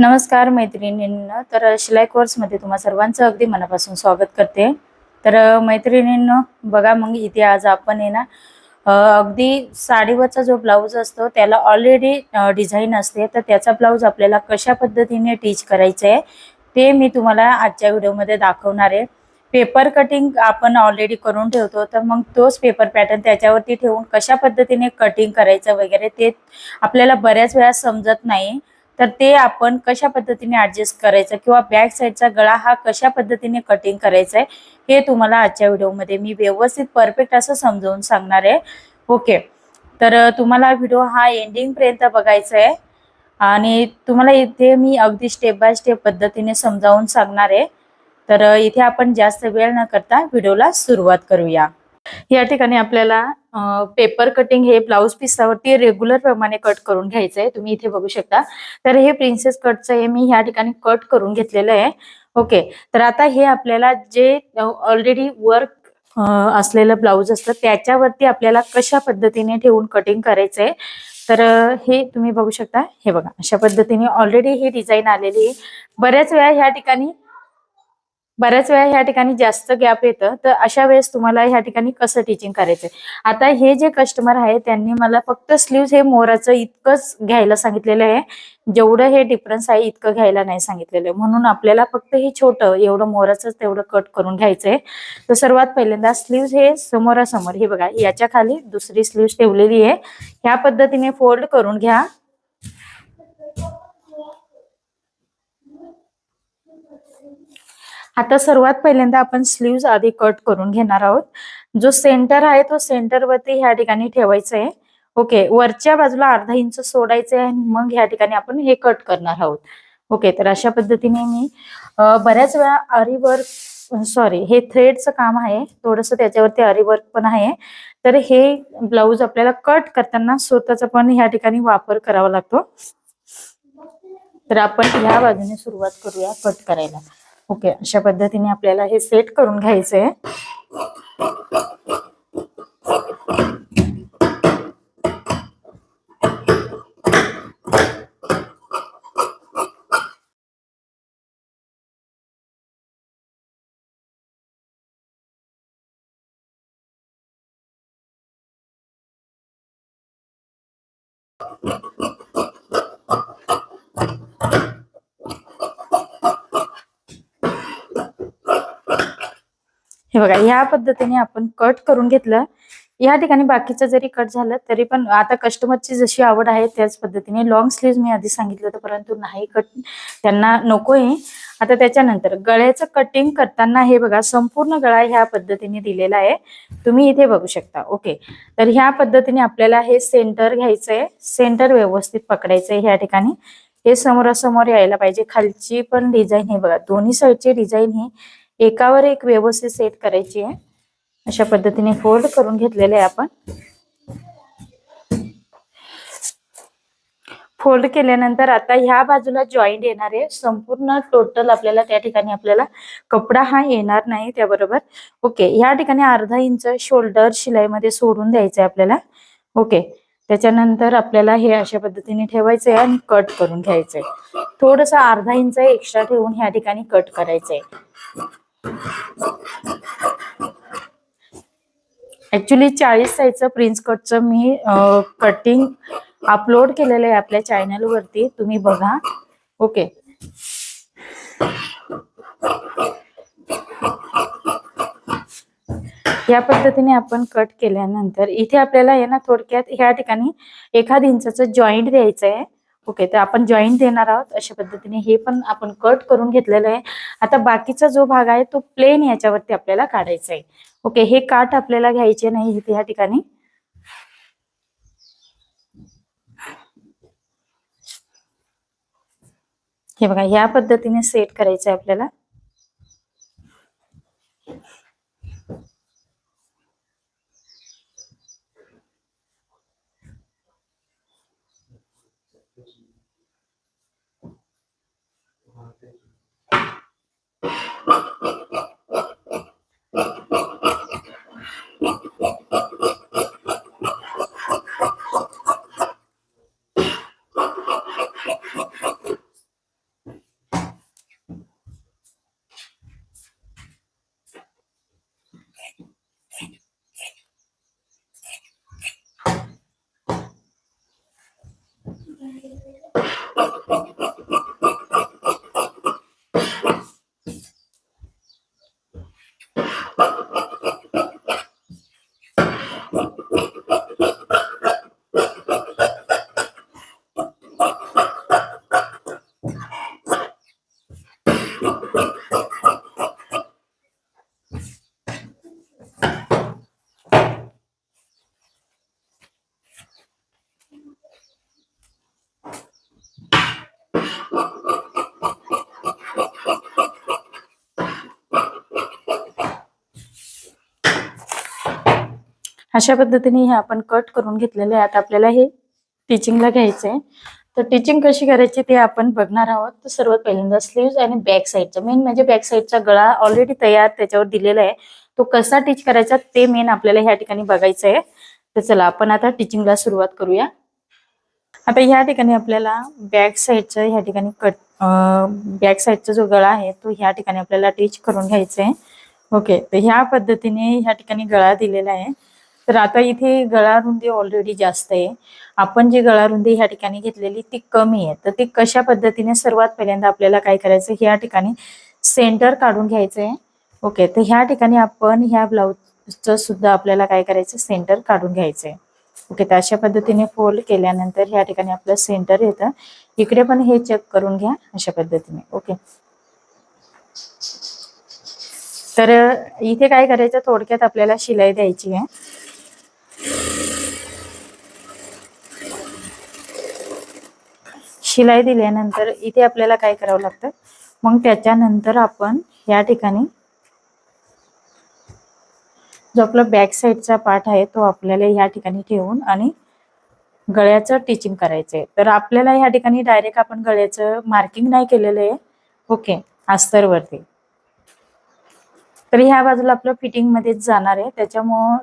नमस्कार मैत्रिणींनो. तर शिलाई कोर्समध्ये तुम्हा सर्वांचं अगदी मनापासून स्वागत करते. तर मैत्रिणींनं मैत्रिणींनो बघा मग इथे आज आपण आहे ना अगदी साडीवरचा जो ब्लाऊज असतो त्याला ऑलरेडी डिझाईन असते. तर त्याचा ब्लाऊज आपल्याला कशा पद्धतीने टीच करायचं आहे ते मी तुम्हाला आजच्या व्हिडिओमध्ये दाखवणार आहे. पेपर कटिंग आपण ऑलरेडी करून ठेवतो. तर मग तोच पेपर पॅटर्न त्याच्यावरती ठेवून कशा पद्धतीने कटिंग करायचं वगैरे ते आपल्याला बऱ्याच वेळा समजत नाही. तर ते आपण कशा पद्धतीने ऍडजस्ट करायचं किंवा बॅक साईडचा गळा हा कशा पद्धतीने कटिंग करायचा आहे हे तुम्हाला आजच्या व्हिडिओमध्ये मी व्यवस्थित परफेक्ट असं समजावून सांगणार आहे. ओके तर तुम्हाला व्हिडिओ हा एंडिंगपर्यंत बघायचा आहे आणि तुम्हाला इथे मी अगदी स्टेप बाय स्टेप पद्धतीने समजावून सांगणार आहे. तर इथे आपण जास्त वेळ न करता व्हिडिओला सुरुवात करूया. या ठिकाणी आपल्याला पेपर कटिंग हे ब्लाऊज पिसावरती रेग्युलर प्रमाणे कट करून घ्यायचं आहे तुम्ही इथे बघू शकता. तर हे प्रिन्सेस कटचं हे मी ह्या ठिकाणी कट करून घेतलेलं आहे. ओके. तर आता हे आपल्याला जे ऑलरेडी वर्क असलेलं ब्लाऊज असतं त्याच्यावरती आपल्याला कशा पद्धतीने ठेवून कटिंग करायचंय? तर हे तुम्ही बघू शकता. हे बघा अशा पद्धतीने ऑलरेडी ही डिझाईन आलेली आहे. बऱ्याच वेळा ह्या ठिकाणी बऱ्याच वेळा ह्या ठिकाणी जास्त गॅप येतं. तर अशा वेळेस तुम्हाला ह्या ठिकाणी कसं टीचिंग करायचं आता हे जे कस्टमर आहे त्यांनी मला फक्त स्लीव्ह हे मोराचं इतकंच घ्यायला सांगितलेलं आहे. जेवढं हे डिफरन्स आहे इतकं घ्यायला नाही सांगितलेलं आहे. म्हणून आपल्याला फक्त हे छोटं एवढं मोराचं तेवढं कट करून घ्यायचंय. तर सर्वात पहिल्यांदा स्लीव्ह हे समोरासमोर हे बघा याच्या खाली दुसरी स्लीव्ह ठेवलेली आहे. ह्या पद्धतीने फोल्ड करून घ्या. आता सर्वात पहिल्यांदा आपण स्लीव्ज आधी कट करून घेणार आहोत. जो सेंटर आहे तो सेंटर वरती ह्या ठिकाणी ठेवायचा आहे. ओके वरच्या बाजूला अर्धा इंच सोडायचं आहे आणि मग ह्या ठिकाणी आपण हे कट करणार आहोत. ओके तर अशा पद्धतीने मी बऱ्याच वेळा आरी सॉरी हे थ्रेडचं काम आहे. थोडस त्याच्यावरती आरीवर्क पण आहे. तर हे ब्लाऊज आपल्याला कट करताना स्वतःचा पण ह्या ठिकाणी वापर करावा लागतो. तर आपण ह्या बाजूने सुरुवात करूया कट करायला. ओके अशा पद्धतीने आपल्याला हे सेट करून घ्यायचंय. हे बघा ह्या पद्धतीने आपण कट करून घेतलं. या ठिकाणी बाकीचं जरी कट झालं तरी पण आता कस्टमरची जशी आवड आहे त्याच पद्धतीने लॉंग स्लीव्ह मी आधी सांगितलं होतं परंतु नाही कट त्यांना नकोय. आता त्याच्यानंतर गळ्याचं कटिंग करताना हे बघा संपूर्ण गळा ह्या पद्धतीने दिलेला आहे. तुम्ही इथे बघू शकता ओके. तर ह्या पद्धतीने आपल्याला हे सेंटर घ्यायचंय सेंटर व्यवस्थित पकडायचंय ह्या ठिकाणी. हे समोरासमोर यायला पाहिजे खालची पण डिझाईन हे बघा दोन्ही साईडची डिझाईन ही एकावर एक व्यवस्थित सेट करायची आहे. अशा पद्धतीने फोल्ड करून घेतलेले आहे आपण. फोल्ड केल्यानंतर आता ह्या बाजूला जॉईंट येणार आहे. संपूर्ण टोटल आपल्याला त्या ठिकाणी आपल्याला कपडा हा येणार नाही त्याबरोबर. ओके ह्या ठिकाणी अर्धा इंच शोल्डर शिलाईमध्ये सोडून द्यायचं आहे आपल्याला. ओके त्याच्यानंतर आपल्याला हे अशा पद्धतीने ठेवायचं आहे आणि कट करून घ्यायचंय. थोडस अर्धा इंच एक्स्ट्रा ठेवून ह्या ठिकाणी कट करायचंय. ऍक्च्युली चाळीस साईजचं प्रिन्स कटचं मी कटिंग अपलोड केलेलं आहे आपल्या चॅनलवरती तुम्ही बघा. ओके या पद्धतीने आपण कट केल्यानंतर इथे आपल्याला आहे ना थोडक्यात ह्या ठिकाणी एखाद इंचाचं जॉईंट द्यायचं आहे ओके तर आपण जॉईंट देणार आहोत अशा पद्धतीने. हे पण आपण कट करून घेतलेलं आहे. आता बाकीचा जो भाग आहे तो प्लेन याच्यावरती आपल्याला काढायचा आहे. ओके हे काठ आपल्याला घ्यायचे नाही इथे ह्या ठिकाणी. हे बघा ह्या पद्धतीने सेट करायचं आहे आपल्याला. अशा पद्धतीने हे आपण कट करून घेतलेले आहे आता आपल्याला हे टिचिंगला घ्यायचं आहे. तर टिचिंग कशी करायची ते आपण बघणार आहोत. तर सर्वात पहिल्यांदा स्लीव्ज आणि बॅक साईडचा मेन म्हणजे बॅक साईडचा गळा ऑलरेडी तयार त्याच्यावर दिलेला आहे. तो कसा टिच करायचा ते मेन आपल्याला ह्या ठिकाणी बघायचं आहे. तर चला आपण आता टिचिंगला सुरुवात करूया. आता ह्या ठिकाणी आपल्याला बॅक साईडचा ह्या ठिकाणी कट बॅक साईडचा जो गळा आहे तो ह्या ठिकाणी आपल्याला टिच करून घ्यायचा आहे. ओके तर ह्या पद्धतीने ह्या ठिकाणी गळा दिलेला आहे. तर आता इथे गळारुंदी ऑलरेडी जास्त आहे. आपण जी गळारुंदी ह्या ठिकाणी घेतलेली ती कमी आहे. तर ती कशा पद्धतीने सर्वात पहिल्यांदा आपल्याला काय करायचं ह्या ठिकाणी सेंटर काढून घ्यायचं आहे ओके तर ह्या ठिकाणी आपण ह्या ब्लाऊजचं सुद्धा आपल्याला काय करायचं सेंटर काढून घ्यायचं आहे ओके तर अशा पद्धतीने फोल्ड केल्यानंतर ह्या ठिकाणी आपलं सेंटर येतं. इकडे पण हे चेक करून घ्या अशा पद्धतीने. ओके तर इथे काय करायचं थोडक्यात आपल्याला शिलाई द्यायची आहे. शिलाई दिल्यानंतर इथे आपल्याला काय करावं लागतं? मग त्याच्यानंतर आपण या ठिकाणी जो आपला बॅक साईडचा पार्ट आहे तो आपल्याला या ठिकाणी ठेवून आणि गळ्याचं टिचिंग करायचं आहे तर आपल्याला या ठिकाणी डायरेक्ट आपण गळ्याचं मार्किंग नाही केलेलं आहे. ओके अस्तरवरती. तर ह्या बाजूला आपलं फिटिंगमध्येच जाणार आहे. त्याच्यामुळं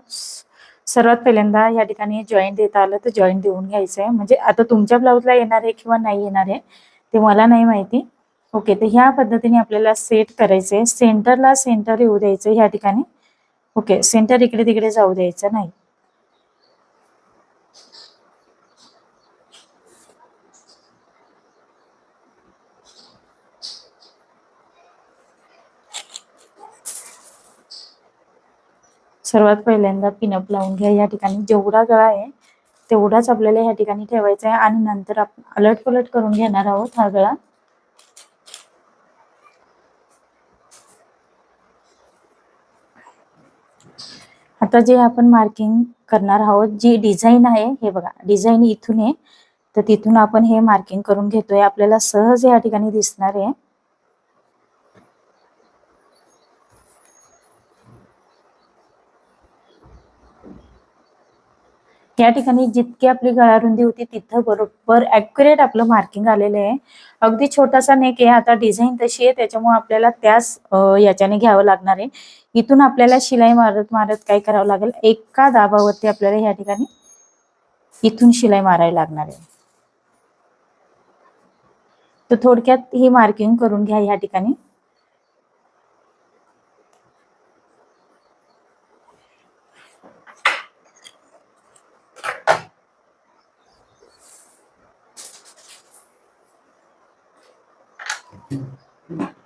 सर्वात पहिल्यांदा या ठिकाणी जॉईंट देता आलं तर जॉईंट देऊन घ्यायचं आहे म्हणजे आता तुमच्या ब्लाऊजला येणार आहे किंवा नाही येणार आहे ते मला नाही माहिती. ओके तर ह्या पद्धतीने आपल्याला सेट करायचं आहे सेंटरला सेंटर येऊ द्यायचं ह्या ठिकाणी. ओके सेंटर इकडे तिकडे जाऊ द्यायचं नाही. सर्वात पहिल्यांदा पिनअप लावून घ्या. या ठिकाणी जेवढा गळा आहे तेवढाच आपल्याला या ठिकाणी ठेवायचा आहे. आणि नंतर आपण अलट पलट करून घेणार आहोत हा गळा. आता जे आपण मार्किंग करणार आहोत जी डिझाईन आहे हे बघा. डिझाईन इथून आहे. तर तिथून आपण हे मार्किंग करून घेतोय. आपल्याला सहज या ठिकाणी दिसणार आहे. या ठिकाणी जितकी आपली गळारुंदी होती तिथं बरोबर अॅक्युरेट आपलं मार्किंग आलेलं आहे. अगदी छोटासा नेक आहे आता डिझाईन तशी आहे त्याच्यामुळे आपल्याला त्याच याच्याने घ्यावं लागणार आहे. इथून आपल्याला शिलाई मारत मारत काय करावं लागेल? एका दाबावरती आपल्याला या ठिकाणी इथून शिलाई मारायला लागणार आहे. तर थोडक्यात ही मार्किंग करून घ्या या ठिकाणी. Mm-hmm.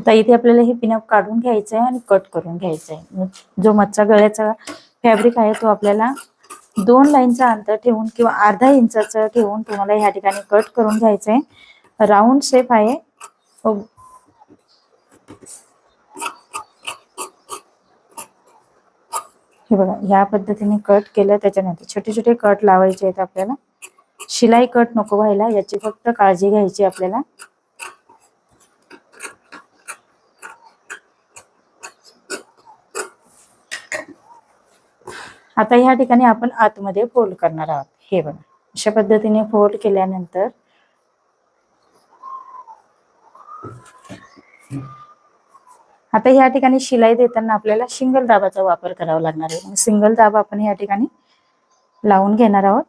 आता इथे आपल्याला हे पिनअप काढून घ्यायचं आहे आणि कट करून घ्यायचं आहे जो मच्छा गळ्याचा फॅब्रिक आहे तो आपल्याला दोन लाईनचा अंतर ठेवून किंवा अर्धा इंचाचं ठेवून तुम्हाला ह्या ठिकाणी कट करून घ्यायचं आहे राऊंड शेप आहे. हे बघा ह्या पद्धतीने कट केलं त्याच्यानंतर छोटे छोटे कट लावायचे आहेत आपल्याला. शिलाई कट नको व्हायला याची फक्त काळजी घ्यायची आपल्याला. आता ह्या ठिकाणी आपण आतमध्ये फोल्ड करणार आहोत. हे बघा. अशा पद्धतीने फोल्ड केल्यानंतर आता ह्या ठिकाणी शिलाई देताना आपल्याला सिंगल दाबाचा वापर करावा लागणार आहे. सिंगल दाब आपण या ठिकाणी लावून घेणार आहोत.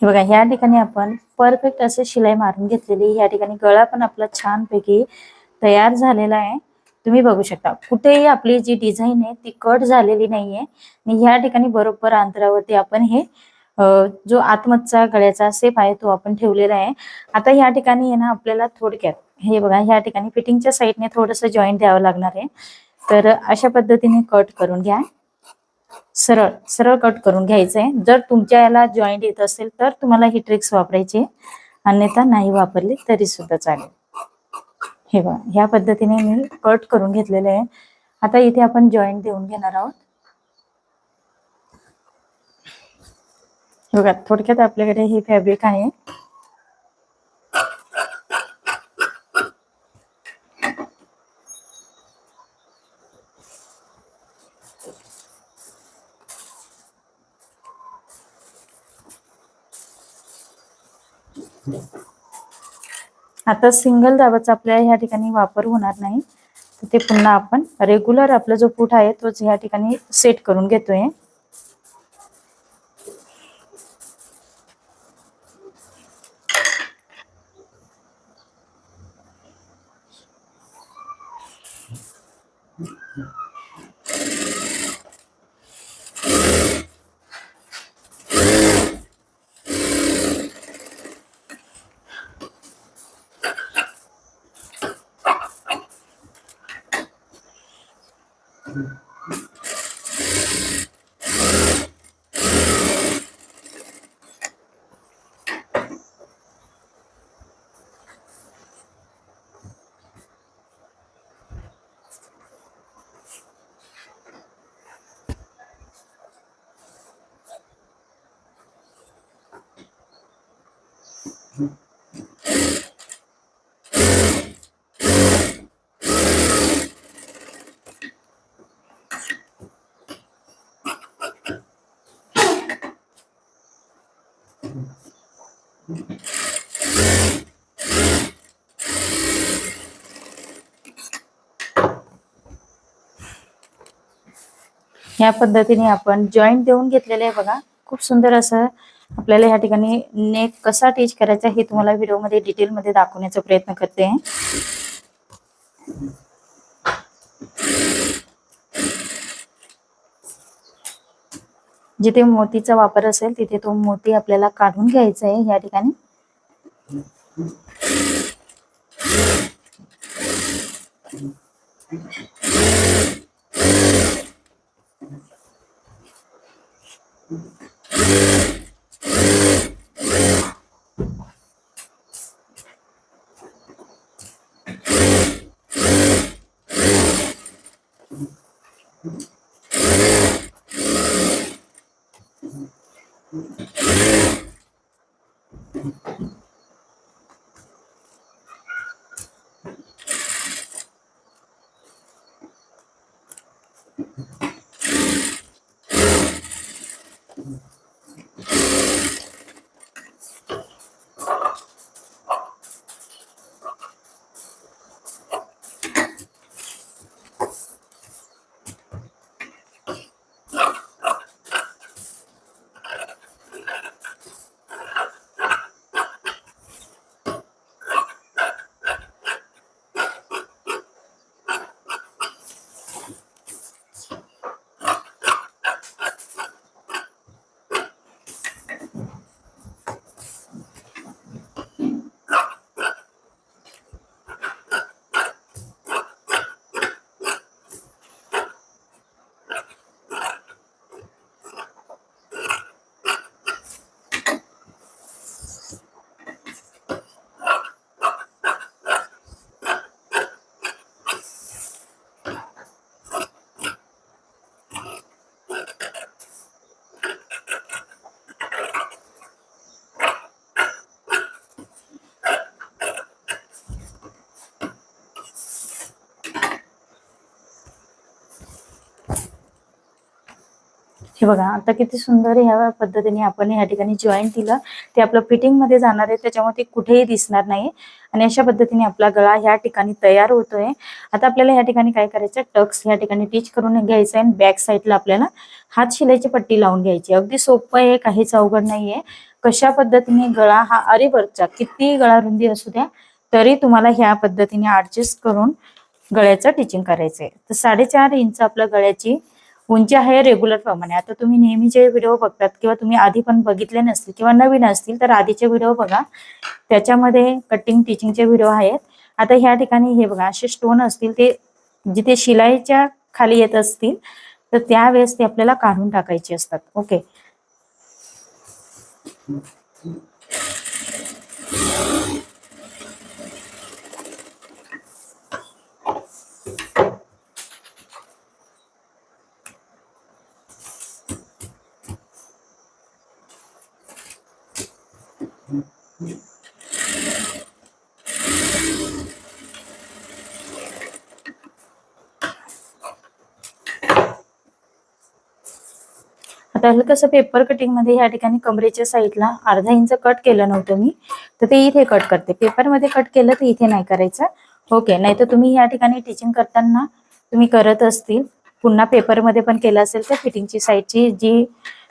हे बघा ह्या ठिकाणी आपण परफेक्ट असे शिलाई मारून घेतलेली. या ठिकाणी गळा पण आपला छानपैकी तयार झालेला आहे. तुम्ही बघू शकता कुठेही आपली जी डिझाईन आहे ती कट झालेली नाहीये. आणि ह्या ठिकाणी बरोबर अंतरावरती आपण हे जो आतमधचा गळ्याचा सेप आहे तो आपण ठेवलेला आहे. आता ह्या ठिकाणी आहे ना आपल्याला थोडक्यात हे बघा ह्या ठिकाणी फिटिंगच्या साईडने थोडस जॉईंट द्यावं लागणार आहे. तर अशा पद्धतीने कट करून घ्या. सरळ सरळ कट करून घ्यायचं आहे जर तुमच्या याला जॉईंट येत असेल तर तुम्हाला ही ट्रिक्स वापरायची अन्यथा नाही वापरली तरी सुद्धा चालेल. हे बघा ह्या पद्धतीने मी कट करून घेतलेले आहे. आता इथे आपण जॉईंट देऊन घेणार आहोत. बघा थोडक्यात आपल्याकडे हे फॅब्रिक आहे. आता सिंगल दाबाचा आपल्या ह्या ठिकाणी वापर होणार नाही. तर ते पुन्हा आपण रेग्युलर आपला जो पुठ आहे तोच ह्या ठिकाणी सेट करून घेतोय. या पद्धतीने आपण जॉईंट देऊन घेतलेले आहे बघा. खूप सुंदर असं आपल्याला ह्या ठिकाणी नेक कसा टीच करायचा हे तुम्हाला व्हिडिओमध्ये डिटेलमध्ये दाखवण्याचा प्रयत्न करते. जिथे मोतीचा वापर असेल तिथे तो मोती आपल्याला काढून घ्यायचा आहे या ठिकाणी. Amen. हे बघा आता किती सुंदर ह्या पद्धतीने आपण ह्या ठिकाणी जॉईंट दिलं ते आपलं फिटिंगमध्ये जाणार आहे त्याच्यामुळे ते कुठेही दिसणार नाही. आणि अशा पद्धतीने आपला गळा ह्या ठिकाणी तयार होतोय. आता आपल्याला ह्या ठिकाणी काय करायचं टक्स ह्या ठिकाणी टीच करून घ्यायचं आहे बॅक साईडला आपल्याला हात शिलाईची पट्टी लावून घ्यायची अगदी सोपं आहे काहीच अवघड नाहीये. कशा पद्धतीने गळा हा अरीवरचा किती गळा रुंदी असू द्या तरी तुम्हाला ह्या पद्धतीने ऍडजस्ट करून गळ्याचं टिचिंग करायचंय. तर साडेचार इंच आपल्या गळ्याची उंची आहे रेग्युलर प्रमाणे. आता तुम्ही नेहमीचे व्हिडिओ बघतात किंवा तुम्ही आधी पण बघितले नसतील किंवा नवीन असतील तर आधीचे व्हिडिओ बघा. त्याच्यामध्ये कटिंग टिचिंगचे व्हिडिओ आहेत. आता ह्या ठिकाणी हे बघा असे स्टोन असतील ते जिथे शिलाईच्या खाली येत असतील तर त्यावेळेस ते आपल्याला काढून टाकायचे असतात. ओके आता कसं पेपर कटिंगमध्ये या ठिकाणी कमरेच्या साईडला अर्धा इंच कट केलं नव्हतं मी. तर ते इथे कट करते. पेपरमध्ये कट केलं तर इथे नाही करायचं. ओके नाही तर तुम्ही या ठिकाणी टीचिंग करताना तुम्ही करत असतील पुन्हा पेपरमध्ये पण केलं असेल तर फिटिंगची साईडची जी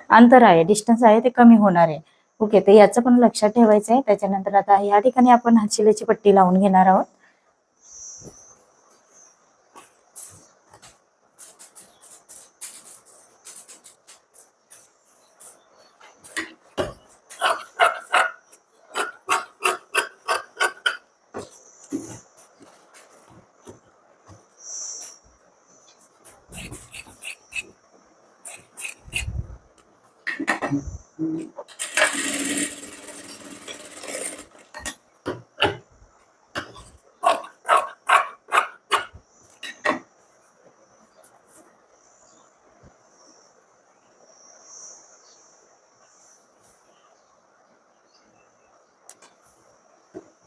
अंतर आहे डिस्टन्स आहे ते कमी होणार आहे. ओके तर याचं पण लक्षात ठेवायचं आहे त्याच्यानंतर आता या ठिकाणी आपण हातशिलेची पट्टी लावून घेणार आहोत.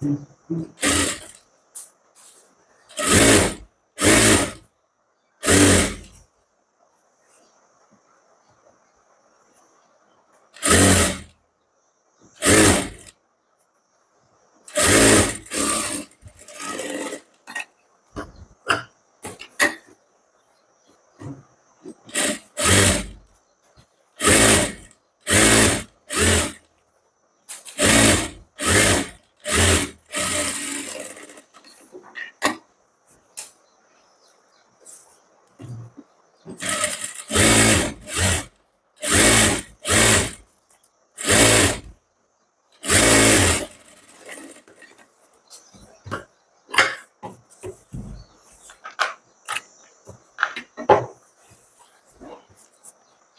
Sim.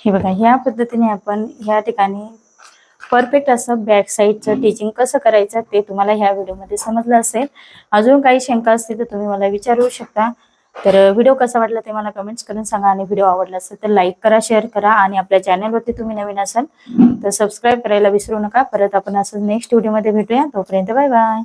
हे बघा ह्या पद्धतीने आपण ह्या ठिकाणी परफेक्ट असं बॅक साईडचं टीचिंग कसं करायचं ते तुम्हाला ह्या व्हिडिओमध्ये समजलं असेल. अजून काही शंका असतील तर तुम्ही मला विचारू शकता. तर व्हिडिओ कसा वाटला ते मला कमेंट्स करून सांगा आणि व्हिडिओ आवडला असेल तर लाईक करा शेअर करा आणि आपल्या चॅनलवरती तुम्ही नवीन असाल तर सबस्क्राईब करायला विसरू नका. परत आपण असं नेक्स्ट व्हिडिओमध्ये भेटूया. तोपर्यंत बाय बाय